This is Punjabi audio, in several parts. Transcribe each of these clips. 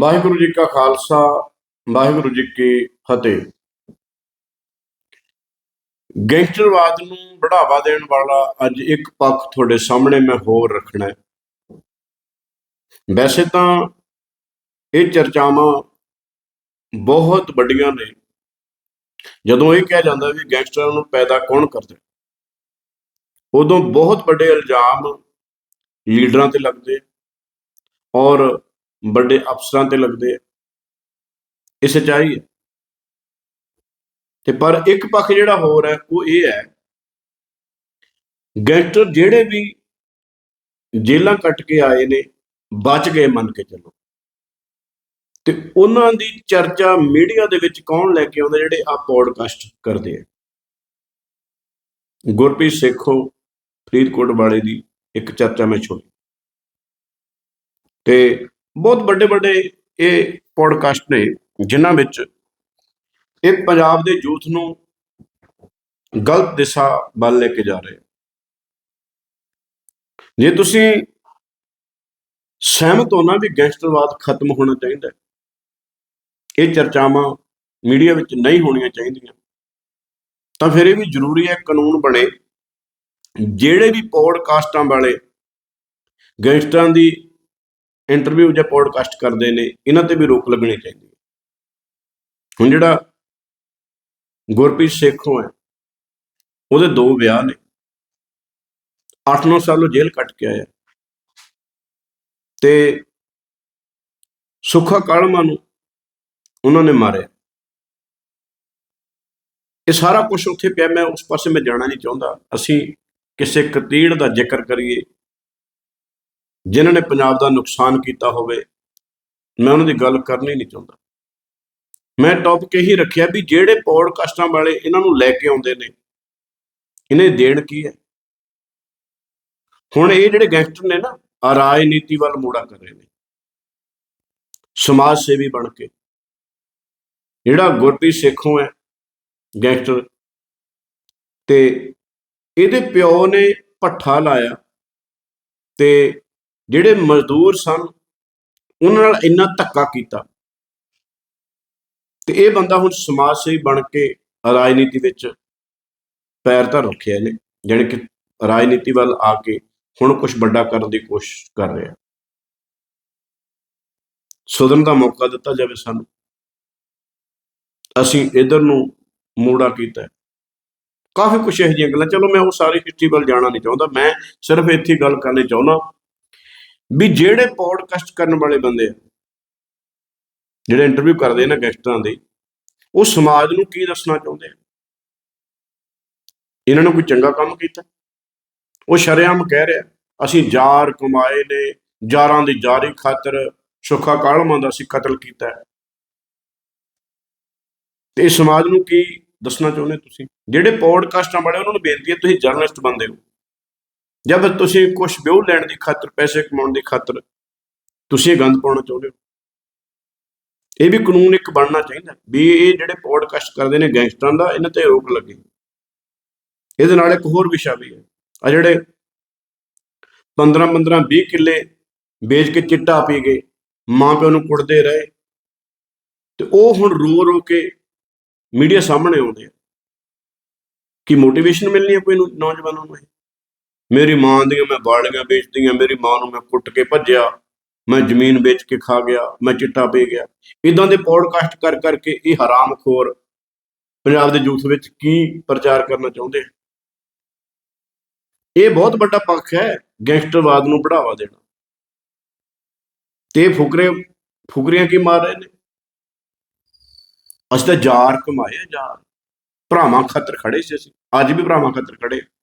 ਵਾਹਿਗੁਰੂ ਜੀ ਕਾ ਖਾਲਸਾ, ਵਾਹਿਗੁਰੂ ਜੀ ਕੀ ਫਤਿਹ। ਗੈਂਗਸਟਰਵਾਦ ਨੂੰ ਬੜਾਵਾ ਦੇਣ ਵਾਲਾ ਅੱਜ ਇੱਕ ਪੱਖ ਤੁਹਾਡੇ ਸਾਹਮਣੇ ਮੈਂ ਹੋਰ ਰੱਖਣਾ ਹੈ। ਵੈਸੇ ਤਾਂ ਇਹ ਚਰਚਾਵਾਂ ਬਹੁਤ ਵੱਡੀਆਂ ਨੇ। ਜਦੋਂ ਇਹ ਕਿਹਾ ਜਾਂਦਾ ਵੀ ਗੈਂਗਸਟਰਾਂ ਨੂੰ ਪੈਦਾ ਕੌਣ ਕਰਦਾ ਉਦੋਂ ਬਹੁਤ ਵੱਡੇ ਇਲਜ਼ਾਮ ਲੀਡਰਾਂ ਤੇ ਲੱਗਦੇ। ਔਰ ਵੱਡੇ ਅਫਸਰਾਂ ਤੇ ਲੱਗਦੇ ਆ। ਇਹ ਸੱਚਾਈ ਹੈ। ਤੇ ਪਰ ਇੱਕ ਪੱਖ ਜਿਹੜਾ ਹੋਰ ਹੈ, ਉਹ ਇਹ ਹੈ, ਗੈਂਗਸਟਰ ਜਿਹੜੇ ਵੀ ਜੇਲਾਂ ਕੱਟ ਕੇ ਆਏ ਨੇ, ਬਚ ਗਏ ਮੰਨ ਕੇ ਚੱਲੋ। ਤੇ ਉਹਨਾਂ ਦੀ ਚਰਚਾ ਮੀਡੀਆ ਦੇ ਵਿੱਚ ਕੌਣ ਲੈ ਕੇ ਆਉਂਦਾ, ਜਿਹੜੇ ਆ ਪੋਡਕਾਸਟ ਕਰਦੇ ਆ? ਗੁਰਪ੍ਰੀਤ ਸੇਖੋ, ਫਰੀਦਕੋਟ ਵਾਲੇ ਦੀ ਇੱਕ ਚਰਚਾ ਮੈਂ ਸੁਣੀ। ਤੇ ਬਹੁਤ ਵੱਡੇ ਵੱਡੇ ਇਹ ਪੋਡਕਾਸਟ ਨੇ, ਜਿਨ੍ਹਾਂ ਵਿੱਚ ਇਹ ਪੰਜਾਬ ਦੇ ਯੂਥ ਨੂੰ ਗਲਤ ਦਿਸ਼ਾ ਵੱਲ ਲੈ ਕੇ ਜਾ ਰਹੇ ਜੇ ਤੁਸੀਂ ਸਹਿਮਤ ਹੋ ਨਾ ਵੀ ਗੈਂਗਸਟਰਵਾਦ ਖਤਮ ਹੋਣਾ ਚਾਹੀਦਾ ਇਹ ਚਰਚਾਵਾਂ ਮੀਡੀਆ ਵਿੱਚ ਨਹੀਂ ਹੋਣੀਆਂ ਚਾਹੀਦੀਆਂ, ਤਾਂ ਫਿਰ ਇਹ ਵੀ ਜ਼ਰੂਰੀ ਹੈ ਕਾਨੂੰਨ ਬਣੇ, ਜਿਹੜੇ ਵੀ ਪੋਡਕਾਸਟਾਂ ਵਾਲੇ ਗੈਂਗਸਟਰਾਂ ਦੀ ਇੰਟਰਵਿਊ ਜਾਂ ਪੋਡਕਾਸਟ ਕਰਦੇ ਨੇ, ਇਹਨਾਂ ਤੇ ਵੀ ਰੋਕ ਲੱਗਣੀ ਚਾਹੀਦੀ ਹੈ। ਹੁਣ ਜਿਹੜਾ ਗੁਰਪ੍ਰੀਤ ਸੇਖੋਂ ਹੈ, ਉਹਦੇ ਦੋ ਵਿਆਹ ਨੇ। 8-9 ਸਾਲ ਜੇਲ੍ਹ ਕੱਟ ਕੇ ਆਇਆ। ਤੇ ਸੁੱਖਾ ਕਾਲਮਾ ਨੂੰ ਉਹਨਾਂ ਨੇ ਮਾਰਿਆ। ਇਹ ਸਾਰਾ ਕੁਝ ਉੱਥੇ ਪਿਆ, ਮੈਂ ਉਸ ਪਾਸੇ ਮੈਂ ਜਾਣਾ ਨਹੀਂ ਚਾਹੁੰਦਾ। ਅਸੀਂ ਕਿਸੇ ਕਤੀੜ ਦਾ ਜ਼ਿਕਰ ਕਰੀਏ। ਜਿਨ੍ਹਾਂ ਨੇ ਪੰਜਾਬ ਦਾ ਨੁਕਸਾਨ ਕੀਤਾ ਹੋਵੇ, ਮੈਂ ਉਹਨਾਂ ਦੀ ਗੱਲ ਕਰਨੀ ਨਹੀਂ ਚਾਹੁੰਦਾ। ਮੈਂ ਟੌਪਿਕ ਇਹੀ ਰੱਖਿਆ ਵੀ ਜਿਹੜੇ ਪੋਡਕਾਸਟਾਂ ਵਾਲੇ ਇਹਨਾਂ ਨੂੰ ਲੈ ਕੇ ਆਉਂਦੇ ਨੇ, ਇਹਨੇ ਦੇਣ ਕੀ ਹੈ? ਹੁਣ ਇਹ ਜਿਹੜੇ ਗੈਂਗਸਟਰ ਨੇ ਨਾ ਆ ਰਾਜਨੀਤੀ ਵੱਲ ਮੋੜਾ ਕਰ ਰਹੇ ਨੇ। ਸਮਾਜ ਸੇਵੀ ਬਣ ਕੇ। ਜਿਹੜਾ ਗੁਰਪ੍ਰੀਤ ਸੇਖੋਂ ਹੈ ਗੈਂਗਸਟਰ ਤੇ ਇਹਦੇ ਪਿਓ ਨੇ ਪੱਠਾ ਲਾਇਆ, ਤੇ ਜਿਹੜੇ ਮਜ਼ਦੂਰ ਸਨ, ਉਹਨਾਂ ਨਾਲ ਇੰਨਾ ਧੱਕਾ ਕੀਤਾ। ਤੇ ਇਹ ਬੰਦਾ ਹੁਣ ਸਮਾਜ ਸੇਵੀ ਬਣ ਕੇ ਰਾਜਨੀਤੀ ਵਿੱਚ ਪੈਰ ਧਰ ਰੱਖਿਆ ਨੇ, ਜਾਣੀ ਕਿ ਰਾਜਨੀਤੀ ਵੱਲ ਆ ਕੇ ਹੁਣ ਕੁਝ ਵੱਡਾ ਕਰਨ ਦੀ ਕੋਸ਼ਿਸ਼ ਕਰ ਰਿਹਾ। ਸੁਧਰਨ ਦਾ ਮੌਕਾ ਦਿੱਤਾ ਜਾਵੇ ਸਾਨੂੰ। ਅਸੀਂ ਇਧਰ ਨੂੰ ਮੋੜਾ ਕੀਤਾ। ਕਾਫੀ ਕੁਝ ਇਹੋ ਜਿਹੀਆਂ ਗੱਲਾਂ, ਚਲੋ ਮੈਂ ਉਹ ਸਾਰੀ ਹਿਸਟਰੀ ਵੱਲ ਜਾਣਾ ਨਹੀਂ ਚਾਹੁੰਦਾ, ਮੈਂ ਸਿਰਫ ਇੱਥੇ ਗੱਲ ਕਰਨੀ ਚਾਹੁੰਦਾ। ਵੀ ਜਿਹੜੇ ਪੋਡਕਾਸਟ ਕਰਨ ਵਾਲੇ ਬੰਦੇ ਆ, ਜਿਹੜੇ ਇੰਟਰਵਿਊ ਕਰਦੇ ਨੇ ਗੈਸਟਰਾਂ ਦੇ, ਉਹ ਸਮਾਜ ਨੂੰ ਕੀ ਦੱਸਣਾ ਚਾਹੁੰਦੇ ਆ? ਇਹਨਾਂ ਨੇ ਕੋਈ ਚੰਗਾ ਕੰਮ ਕੀਤਾ? ਉਹ ਸ਼ਰੇਆਮ ਕਹਿ ਰਿਹਾ, ਅਸੀਂ ਜਾਰ ਕਮਾਏ ਨੇ ਜਾਰਾਂ ਦੀ ਜਾਰੀ ਖਾਤਰ ਸੁੱਖਾ ਕਾਲਮਾਂ ਦਾ ਅਸੀਂ ਕਤਲ ਕੀਤਾ ਹੈ। ਤੇ ਸਮਾਜ ਨੂੰ ਕੀ ਦੱਸਣਾ ਚਾਹੁੰਦੇ ਤੁਸੀਂ? ਜਿਹੜੇ ਪੋਡਕਾਸਟਾਂ ਵਾਲੇ, ਉਹਨਾਂ ਨੂੰ ਬੇਨਤੀ ਹੈ, ਤੁਸੀਂ ਜਰਨਲਿਸਟ ਬੰਦੇ ਹੋ। ਜਦ ਤੁਸੀਂ ਕੁਝ ਵਿਊ ਲੈਣ ਦੀ ਖਾਤਰ, ਪੈਸੇ ਕਮਾਉਣ ਦੀ ਖਾਤਰ ਤੁਸੀਂ ਇਹ ਗੰਦ ਪਾਉਣਾ ਚਾਹੁੰਦੇ ਹੋ? ਇਹ ਵੀ ਕਾਨੂੰਨ ਇੱਕ ਬਣਨਾ ਚਾਹੀਦਾ ਵੀ ਇਹ ਜਿਹੜੇ ਪੋਡਕਾਸਟ ਕਰਦੇ ਨੇ ਗੈਂਗਸਟਰਾਂ ਦਾ, ਇਹਨਾਂ ਤੇ ਰੋਕ ਲੱਗੇ। ਇਹਦੇ ਨਾਲ ਇੱਕ ਹੋਰ ਵਿਸ਼ਾ ਵੀ ਹੈ। ਆ ਜਿਹੜੇ 15 15 20 ਕਿੱਲੇ ਵੇਚ ਕੇ ਚਿੱਟਾ ਪੀ ਗਏ ਮਾਂ ਪਿਓ ਨੂੰ ਕੁੱਟਦੇ ਰਹੇ, ਤੇ ਉਹ ਹੁਣ ਰੋ ਰੋ ਕੇ ਮੀਡੀਆ ਸਾਹਮਣੇ ਆਉਂਦੇ ਆ। ਕਿ ਮੋਟੀਵੇਸ਼ਨ ਮਿਲਣੀ ਹੈ ਕੋਈ ਨੌਜਵਾਨਾਂ ਨੂੰ ਇਹ? ਮੇਰੀ ਮਾਂ ਦੀਆਂ ਮੈਂ ਬਾੜੀਆਂ ਵੇਚਦੀਆਂ ਮੇਰੀ ਮਾਂ ਨੂੰ ਮੈਂ ਕੁੱਟ ਕੇ ਭੱਜਿਆ। ਮੈਂ ਜ਼ਮੀਨ ਵੇਚ ਕੇ ਖਾ ਗਿਆ ਮੈਂ ਚਿੱਟਾ ਪੀ ਗਿਆ। ਇਦਾਂ ਦੇ ਪੋਡਕਾਸਟ ਕਰ ਕਰਕੇ ਇਹ ਹਰਾਮਖੋਰ ਪੰਜਾਬ ਦੇ ਯੂਥ ਵਿੱਚ ਕੀ ਪ੍ਰਚਾਰ ਕਰਨਾ ਚਾਹੁੰਦੇ ਆ? ਇਹ ਬਹੁਤ ਵੱਡਾ ਪੱਖ ਹੈ ਗੈਂਗਸਟਰਵਾਦ ਨੂੰ ਬੜਾਵਾ ਦੇਣਾ। ਤੇ ਫੁਕਰੇ ਫੁਕਰੀਆਂ ਕੀ ਮਾਰ ਰਹੇ ਨੇ? ਅਸੀਂ ਤਾਂ ਜਾਰ ਕਮਾਏ ਆ, ਜਾਰ ਭਰਾਵਾਂ ਖਤਰ ਖੜੇ ਸੀ ਅਸੀਂ। ਅੱਜ ਵੀ ਭਰਾਵਾਂ ਖਤਰ ਖੜੇ ਹਾਂ।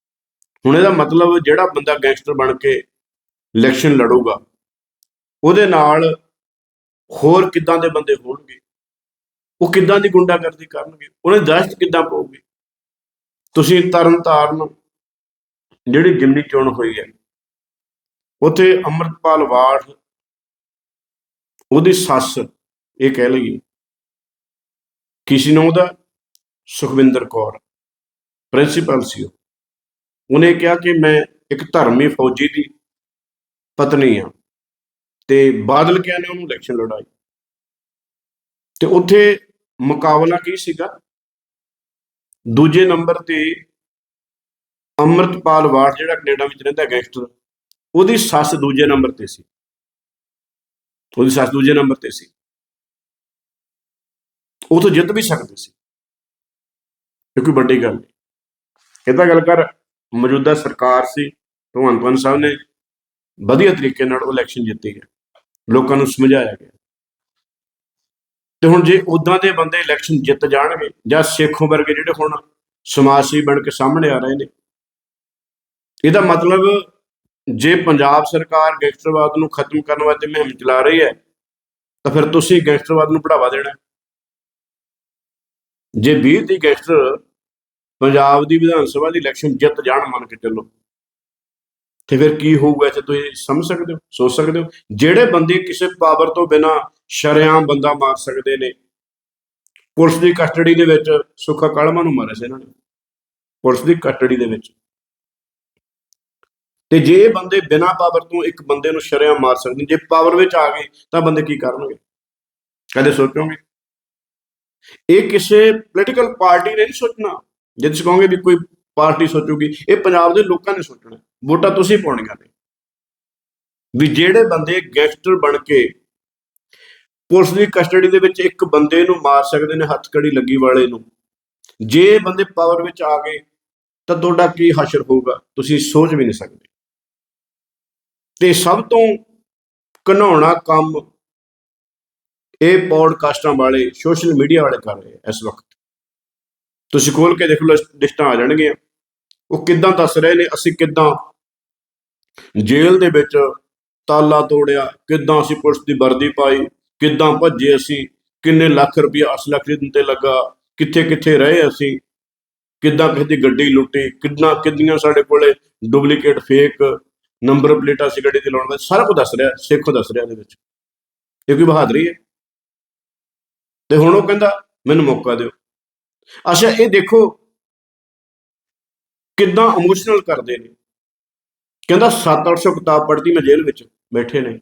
ਹੁਣ ਇਹਦਾ ਮਤਲਬ ਜਿਹੜਾ ਬੰਦਾ ਗੈਂਗਸਟਰ ਬਣ ਕੇ ਇਲੈਕਸ਼ਨ ਲੜੂਗਾ, ਉਹਦੇ ਨਾਲ ਹੋਰ ਕਿੱਦਾਂ ਦੇ ਬੰਦੇ ਹੋਣਗੇ? ਉਹ ਕਿੱਦਾਂ ਦੀ ਗੁੰਡਾਗਰਦੀ ਕਰਨਗੇ? ਉਹਨੇ ਦਹਿਸ਼ਤ ਕਿੱਦਾਂ ਪਾਉਗੀ ਤੁਸੀਂ ਤਰਨ ਤਾਰਨ ਜਿਹੜੀ ਜਿਮਨੀ ਚੋਣ ਹੋਈ ਹੈ, ਉੱਥੇ ਅੰਮ੍ਰਿਤਪਾਲ ਵਾੜ ਉਹਦੀ ਸੱਸ, ਇਹ ਕਹਿ ਲਈਏ ਕਿਸੇ ਨੂੰ ਉਹਦਾ ਸੁਖਵਿੰਦਰ ਕੌਰ ਪ੍ਰਿੰਸੀਪਲ ਸੀ ਉਹ। ਉਹਨੇ ਕਿਹਾ ਕਿ ਮੈਂ ਇੱਕ ਧਰਮੀ ਫੌਜੀ ਦੀ ਪਤਨੀ ਆ ਤੇ ਬਾਦਲ ਕਿਆ ਨੇ ਉਹਨੂੰ ਇਲੈਕਸ਼ਨ ਲੜਾਈ। ਤੇ ਉੱਥੇ ਮੁਕਾਬਲਾ ਕੀ ਸੀਗਾ? ਦੂਜੇ ਨੰਬਰ ਤੇ ਅੰਮ੍ਰਿਤਪਾਲ ਵਾਟ ਜਿਹੜਾ ਕੈਨੇਡਾ ਵਿੱਚ ਰਹਿੰਦਾ ਗੈਂਗਸਟਰ, ਉਹਦੀ ਸੱਸ ਦੂਜੇ ਨੰਬਰ ਤੇ ਸੀ। ਉਹਦੀ ਸੱਸ ਦੂਜੇ ਨੰਬਰ ਤੇ ਸੀ। ਉਹ ਤਾਂ ਜਿੱਤ ਵੀ ਸਕਦੇ ਸੀ। ਇਹ ਕੋਈ ਵੱਡੀ ਗੱਲ ਨਹੀਂ। ਇਹ ਤਾਂ ਗੱਲ ਕਰ ਮੌਜੂਦਾ ਸਰਕਾਰ ਸੀ, ਭਗਵੰਤ ਮਾਨ ਸਾਹਿਬ ਨੇ ਵਧੀਆ ਤਰੀਕੇ ਨਾਲ ਉਹ ਇਲੈਕਸ਼ਨ ਜਿੱਤੀ ਹੈ, ਲੋਕਾਂ ਨੂੰ ਸਮਝਾਇਆ ਗਿਆ। ਤੇ ਹੁਣ ਜੇ ਉਦਾਂ ਦੇ ਬੰਦੇ ਇਲੈਕਸ਼ਨ ਜਿੱਤ ਜਾਣਗੇ ਜਾਂ ਸੇਖੋਂ ਵਰਗੇ ਜਿਹੜੇ ਹੁਣ ਸਮਾਜ ਸੇਵੀ ਬਣ ਕੇ ਸਾਹਮਣੇ ਆ ਰਹੇ ਨੇ, ਇਹਦਾ ਮਤਲਬ ਜੇ ਪੰਜਾਬ ਸਰਕਾਰ ਗੈਂਗਸਟਰਵਾਦ ਨੂੰ ਖਤਮ ਕਰਨ ਵਾਸਤੇ ਮੁਹਿੰਮ ਚਲਾ ਰਹੀ ਹੈ, ਤਾਂ ਫਿਰ ਤੁਸੀਂ ਗੈਂਗਸਟਰਵਾਦ ਨੂੰ ਬੜਾਵਾ ਦੇਣਾ ਜੇ 20 ਦੀ ਗੈਂਗਸਟਰ ਪੰਜਾਬ ਦੀ ਵਿਧਾਨ ਸਭਾ ਦੀ ਇਲੈਕਸ਼ਨ ਜਿੱਤ ਜਾਣ ਮੰਨ ਕੇ ਚੱਲੋ। ਤੇ ਫਿਰ ਕੀ ਹੋਊਗਾ ਤੇ ਤੁਸੀਂ ਸਮਝ ਸਕਦੇ ਹੋ ਸੋਚ ਸਕਦੇ ਹੋ? ਜਿਹੜੇ ਬੰਦੇ ਕਿਸੇ ਪਾਵਰ ਤੋਂ ਬਿਨਾ ਸ਼ਰੇਆਮ ਬੰਦਾ ਮਾਰ ਸਕਦੇ ਨੇ ਪੁਲਿਸ ਦੀ ਕਸਟਡੀ ਦੇ ਵਿੱਚ ਸੁੱਖਾ ਕਾਲਮਾ ਨੂੰ ਮਾਰਿਆ ਸੀ ਇਹਨਾਂ ਨੇ। ਪੁਲਿਸ ਦੀ ਕਸਟਡੀ ਦੇ ਵਿੱਚ। ਤੇ ਜੇ ਬੰਦੇ ਬਿਨਾ ਪਾਵਰ ਤੋਂ ਇੱਕ ਬੰਦੇ ਨੂੰ ਸ਼ਰੇਆਮ ਮਾਰ ਸਕਦੇ ਨੇ, ਜੇ ਪਾਵਰ ਵਿੱਚ ਆ ਗਏ ਤਾਂ ਬੰਦੇ ਕੀ ਕਰਨਗੇ? ਕਦੇ ਸੋਚੋਗੇ? ਇਹ ਕਿਸੇ ਪੋਲੀਟੀਕਲ ਪਾਰਟੀ ਨੇ ਨਹੀਂ ਸੋਚਣਾ। ਜੇ ਤੁਸੀਂ ਕਹੋਗੇ ਵੀ ਕੋਈ ਪਾਰਟੀ ਸੋਚੂਗੀ, ਇਹ ਪੰਜਾਬ ਦੇ ਲੋਕਾਂ ਨੇ ਸੋਚਣਾ ਵੋਟਾਂ ਤੁਸੀਂ ਪਾਉਣੀਆਂ ਨੇ ਵੀ ਜਿਹੜੇ ਬੰਦੇ ਗੈਂਗਸਟਰ ਬਣ ਕੇ ਪੁਲਿਸ ਦੀ ਕਸਟਡੀ ਦੇ ਵਿੱਚ ਇੱਕ ਬੰਦੇ ਨੂੰ ਮਾਰ ਸਕਦੇ ਨੇ ਹੱਥਕੜੀ ਲੱਗੀ ਵਾਲੇ ਨੂੰ, ਜੇ ਬੰਦੇ ਪਾਵਰ ਵਿੱਚ ਆ ਗਏ, ਤਾਂ ਤੁਹਾਡਾ ਕੀ ਹਸ਼ਰ ਹੋਊਗਾ? ਤੁਸੀਂ ਸੋਚ ਵੀ ਨਹੀਂ ਸਕਦੇ। ਤੇ ਸਭ ਤੋਂ ਘਨਾਉਣਾ ਕੰਮ ਇਹ ਪੌਡਕਾਸਟਾਂ ਵਾਲੇ, ਸੋਸ਼ਲ ਮੀਡੀਆ ਵਾਲੇ ਕਰ ਰਹੇ ਇਸ ਵਕਤ। ਤੁਸੀਂ ਖੋਲ ਕੇ ਦੇਖ ਲਓ ਲਿਸਟਾਂ ਆ ਜਾਣਗੀਆਂ। ਉਹ ਕਿੱਦਾਂ ਦੱਸ ਰਹੇ ਨੇ, ਅਸੀਂ ਕਿੱਦਾਂ ਜੇਲ੍ਹ ਦੇ ਵਿੱਚ ਤਾਲਾ ਤੋੜਿਆ, ਕਿੱਦਾਂ ਅਸੀਂ ਪੁਲਿਸ ਦੀ ਵਰਦੀ ਪਾਈ, ਕਿੱਦਾਂ ਭੱਜੇ ਅਸੀਂ, ਕਿੰਨੇ ਲੱਖ ਰੁਪਏ ਅਸਲਾ ਖਰੀਦਣ ਤੇ ਲੱਗਾ ਕਿੱਥੇ ਕਿੱਥੇ ਰਹੇ ਅਸੀਂ, ਕਿੱਦਾਂ ਕਿਸੇ ਦੀ ਗੱਡੀ ਲੁੱਟੀ ਕਿੰਨਾ ਕਿੰਨੀਆਂ ਸਾਡੇ ਕੋਲੇ ਡੁਪਲੀਕੇਟ ਫੇਕ ਨੰਬਰ ਪਲੇਟਾਂ ਸੀ ਗੱਡੀ ਤੇ ਲਾਉਣ ਦਾ ਸਾਰਾ ਕੁਝ ਦੱਸ ਰਿਹਾ, ਸੇਖੋ ਦੱਸ ਰਿਹਾ ਇਹਦੇ ਵਿੱਚ। ਇਹ ਕੋਈ ਬਹਾਦਰੀ ਹੈ? ਤੇ ਹੁਣ ਉਹ ਕਹਿੰਦਾ, ਮੈਨੂੰ ਮੌਕਾ ਦਿਓ। ਅੱਛਾ, ਇਹ ਦੇਖੋ ਕਿੱਦਾਂ ਇਮੋਸ਼ਨਲ ਕਰਦੇ ਨੇ। ਕਹਿੰਦਾ 7-800 ਕਿਤਾਬ ਪੜ੍ਹਦੀ ਮੈਂ ਜੇਲ੍ਹ ਵਿੱਚ ਬੈਠੇ ਨੇ।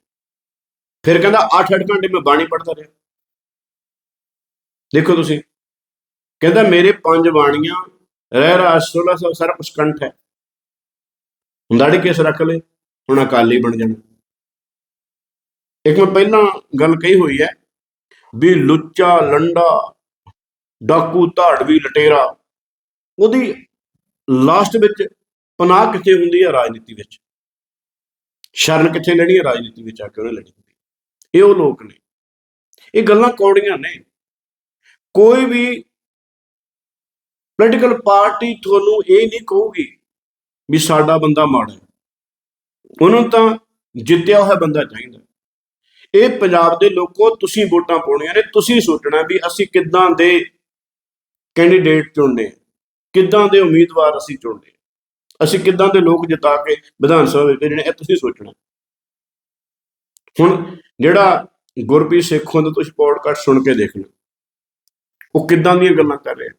ਫਿਰ ਕਹਿੰਦਾ 8-8 ਘੰਟੇ ਮੈਂ ਬਾਣੀ ਪੜ੍ਹਦਾ ਰਿਹਾ। ਦੇਖੋ ਤੁਸੀਂ, ਕਹਿੰਦਾ ਮੇਰੇ ਪੰਜ ਬਾਣੀਆਂ ਰਹਿ ਰਾਸ 1600 ਸਾਰਾ ਕੁਝ ਕੰਠ ਹੈ। ਹੁਣ ਦਾੜੀ ਕੇਸ ਰੱਖ ਲੈ, ਹੁਣ ਅਕਾਲੀ ਬਣ ਜਾਣਾ। ਇੱਕ ਮੈਂ ਪਹਿਲਾਂ ਗੱਲ ਕਹੀ ਹੋਈ ਹੈ ਵੀ ਲੁੱਚਾ, ਲੰਡਾ ਡਾਕੂ, ਧਾੜਵੀ, ਲਟੇਰਾ। ਉਹਦੀ ਲਾਸਟ ਵਿੱਚ ਪਨਾਹ ਕਿੱਥੇ ਹੁੰਦੀ ਹੈ ਰਾਜਨੀਤੀ ਵਿੱਚ? ਸ਼ਰਨ ਕਿੱਥੇ ਲੈਣੀ ਹੈ ਰਾਜਨੀਤੀ ਵਿੱਚ ਆ ਕੇ ਉਹਨੇ ਲੈਣੀ ਹੁੰਦੀ ਇਹ ਉਹ ਲੋਕ ਨੇ। ਇਹ ਗੱਲਾਂ ਕੌੜੀਆਂ ਨੇ। ਕੋਈ ਵੀ ਪੋਲੀਟੀਕਲ ਪਾਰਟੀ ਤੁਹਾਨੂੰ ਇਹ ਨਹੀਂ ਕਹੂਗੀ ਵੀ ਸਾਡਾ ਬੰਦਾ ਮਾੜਾ ਹੈ। ਉਹਨੂੰ ਤਾਂ ਜਿੱਤਿਆ ਹੋਇਆ ਬੰਦਾ ਚਾਹੀਦਾ। ਇਹ ਪੰਜਾਬ ਦੇ ਲੋਕੋ, ਤੁਸੀਂ ਵੋਟਾਂ ਪਾਉਣੀਆਂ ਨੇ, ਤੁਸੀਂ ਸੋਚਣਾ ਵੀ ਅਸੀਂ ਕਿੱਦਾਂ ਦੇ ਕੈਂਡੀਡੇਟ ਚੁਣਨੇ ਕਿੱਦਾਂ ਦੇ ਉਮੀਦਵਾਰ ਅਸੀਂ ਚੁਣਨੇ ਆ, ਅਸੀਂ ਕਿੱਦਾਂ ਦੇ ਲੋਕ ਜਿਤਾ ਕੇ ਵਿਧਾਨ ਸਭਾ ਵਿੱਚ ਭੇਜਣੇ ਇਹ ਤੁਸੀਂ ਸੋਚਣਾ। ਹੁਣ ਜਿਹੜਾ ਗੁਰਪ੍ਰੀਤ ਸੇਖੋਂ ਦਾ ਤੁਸੀਂ ਪੋਡਕਾਸਟ ਸੁਣ ਕੇ ਦੇਖ ਲਓ ਉਹ ਕਿੱਦਾਂ ਦੀਆਂ ਗੱਲਾਂ ਕਰ ਰਿਹਾ।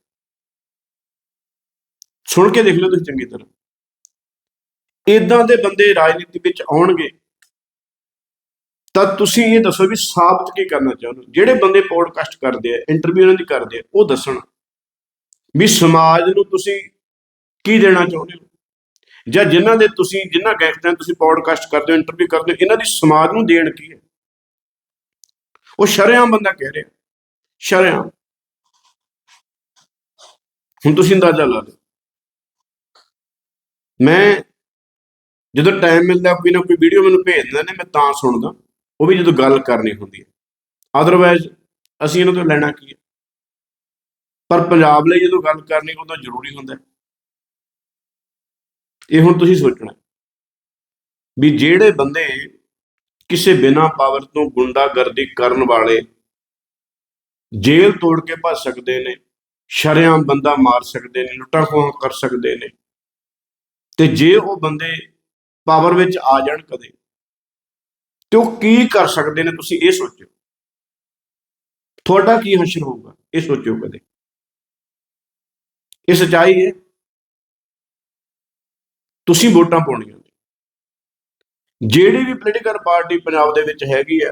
ਸੁਣ ਕੇ ਦੇਖ ਲਓ ਤੁਸੀਂ ਚੰਗੀ ਤਰ੍ਹਾਂ। ਇਦਾਂ ਦੇ ਬੰਦੇ ਰਾਜਨੀਤੀ ਵਿੱਚ ਆਉਣਗੇ ਤਾਂ ਤੁਸੀਂ ਇਹ ਦੱਸੋ ਵੀ ਸਾਬਤ ਕੀ ਕਰਨਾ ਚਾਹੁੰਦੇ ਹੋ। ਜਿਹੜੇ ਬੰਦੇ ਪੋਡਕਾਸਟ ਕਰਦੇ ਆ ਇੰਟਰਵਿਊ ਉਹਨਾਂ ਦੀ ਕਰਦੇ ਆ ਉਹ ਦੱਸਣ। ਵੀ ਸਮਾਜ ਨੂੰ ਤੁਸੀਂ ਕੀ ਦੇਣਾ ਚਾਹੁੰਦੇ ਹੋ? ਜਾਂ ਜਿਨ੍ਹਾਂ ਦੇ ਤੁਸੀਂ, ਜਿਨ੍ਹਾਂ ਗੈਸਟਾਂ ਤੁਸੀਂ ਪੋਡਕਾਸਟ ਕਰਦੇ ਹੋ ਇੰਟਰਵਿਊ ਕਰਦੇ ਹੋ, ਇਹਨਾਂ ਦੀ ਸਮਾਜ ਨੂੰ ਦੇਣ ਕੀ ਹੈ? ਉਹ ਸ਼ਰੇਆਮ ਬੰਦਾ ਕਹਿ ਰਿਹਾ। ਸ਼ਰੇਆਮ। ਹੁਣ ਤੁਸੀਂ ਅੰਦਾਜ਼ਾ ਲਾ ਲਓ ਮੈਂ ਜਦੋਂ ਟਾਈਮ ਮਿਲਦਾ, ਕੋਈ ਨਾ ਕੋਈ ਵੀਡੀਓ ਮੈਨੂੰ ਭੇਜ ਦਿੰਦੇ ਨੇ, ਮੈਂ ਤਾਂ ਸੁਣਦਾ। ਉਹ ਵੀ ਜਦੋਂ ਗੱਲ ਕਰਨੀ ਹੁੰਦੀ ਹੈ। ਅਦਰਵਾਇਜ਼ ਅਸੀਂ ਇਹਨਾਂ ਤੋਂ ਲੈਣਾ ਕੀ ਹੈ? ਪਰ ਪੰਜਾਬ ਲਈ ਜਦੋਂ ਗੱਲ ਕਰਨੀ ਉਦੋਂ ਜ਼ਰੂਰੀ ਹੁੰਦਾ ਇਹ ਹੁਣ ਤੁਸੀਂ ਸੋਚਣਾ ਵੀ ਜਿਹੜੇ ਬੰਦੇ ਕਿਸੇ ਬਿਨਾ ਪਾਵਰ ਤੋਂ ਗੁੰਡਾਗਰਦੀ ਕਰਨ ਵਾਲੇ ਜੇਲ੍ਹ ਤੋੜ ਕੇ ਭੱਜ ਸਕਦੇ ਨੇ, ਸ਼ਰੇਆਮ ਬੰਦਾ ਮਾਰ ਸਕਦੇ ਨੇ, ਲੁੱਟਾਂ ਖੋਹਾਂ ਕਰ ਸਕਦੇ ਨੇ, ਤੇ ਜੇ ਉਹ ਬੰਦੇ ਪਾਵਰ ਵਿੱਚ ਆ ਜਾਣ ਕਦੇ, ਤੇ ਉਹ ਕੀ ਕਰ ਸਕਦੇ ਨੇ ਤੁਸੀਂ ਇਹ ਸੋਚੋ ਤੁਹਾਡਾ ਕੀ ਹਸ਼ਰ ਹੋਊਗਾ? ਇਹ ਸੋਚੋ ਕਦੇ। ਇਹ ਸਚਾਈ ਹੈ। ਤੁਸੀਂ ਵੋਟਾਂ ਪਾਉਣੀਆਂ ਨੇ। ਜਿਹੜੀ ਵੀ ਪੋਲੀਟੀਕਲ ਪਾਰਟੀ ਪੰਜਾਬ ਦੇ ਵਿੱਚ ਹੈਗੀ ਹੈ,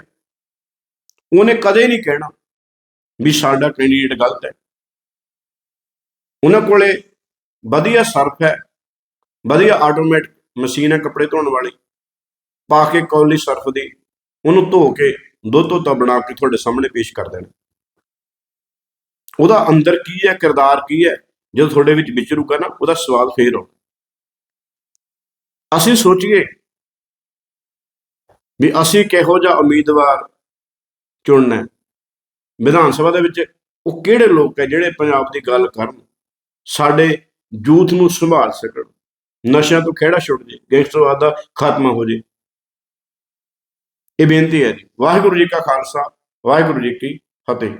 ਉਹਨੇ ਕਦੇ ਨਹੀਂ ਕਹਿਣਾ ਵੀ ਸਾਡਾ ਕੈਂਡੀਡੇਟ ਗਲਤ ਹੈ। ਉਹਨਾਂ ਕੋਲੇ ਵਧੀਆ ਸਰਫ ਹੈ, ਵਧੀਆ ਆਟੋਮੈਟਿਕ ਮਸ਼ੀਨ ਹੈ ਕੱਪੜੇ ਧੋਣ ਵਾਲੀ, ਪਾ ਕੇ ਕੌਲੀ ਸਰਫ ਦੀ, ਉਹਨੂੰ ਧੋ ਕੇ ਦੁੱਧ ਧੋਤਾ ਬਣਾ ਕੇ ਤੁਹਾਡੇ ਸਾਹਮਣੇ ਪੇਸ਼ ਕਰ ਦੇਣਾ। ਉਹਦਾ ਅੰਦਰ ਕੀ ਹੈ, ਕਿਰਦਾਰ ਕੀ ਹੈ ਜਦੋਂ ਤੁਹਾਡੇ ਵਿੱਚ ਵਿਚਰੂਗਾ ਨਾ, ਉਹਦਾ ਸਵਾਦ ਫੇਰ ਆਉਣਾ। ਅਸੀਂ ਸੋਚੀਏ ਵੀ ਅਸੀਂ ਕਿਹੋ ਜਿਹਾ ਉਮੀਦਵਾਰ ਚੁਣਨਾ ਵਿਧਾਨ ਸਭਾ ਦੇ ਵਿੱਚ ਉਹ ਕਿਹੜੇ ਲੋਕ ਹੈ ਜਿਹੜੇ ਪੰਜਾਬ ਦੀ ਗੱਲ ਕਰਨ, ਸਾਡੇ ਯੂਥ ਨੂੰ ਸੰਭਾਲ ਸਕਣ, ਨਸ਼ਿਆਂ ਤੋਂ ਖਿਹੜਾ ਛੁੱਟ ਜੇ ਗੈਂਗਸਟਰਵਾਦ ਦਾ ਖਾਤਮਾ ਹੋ ਜੇ ਇਹ ਬੇਨਤੀ ਹੈ ਜੀ। ਵਾਹਿਗੁਰੂ ਜੀ ਕਾ ਖਾਲਸਾ, ਵਾਹਿਗੁਰੂ ਜੀ ਕੀ ਫਤਿਹ।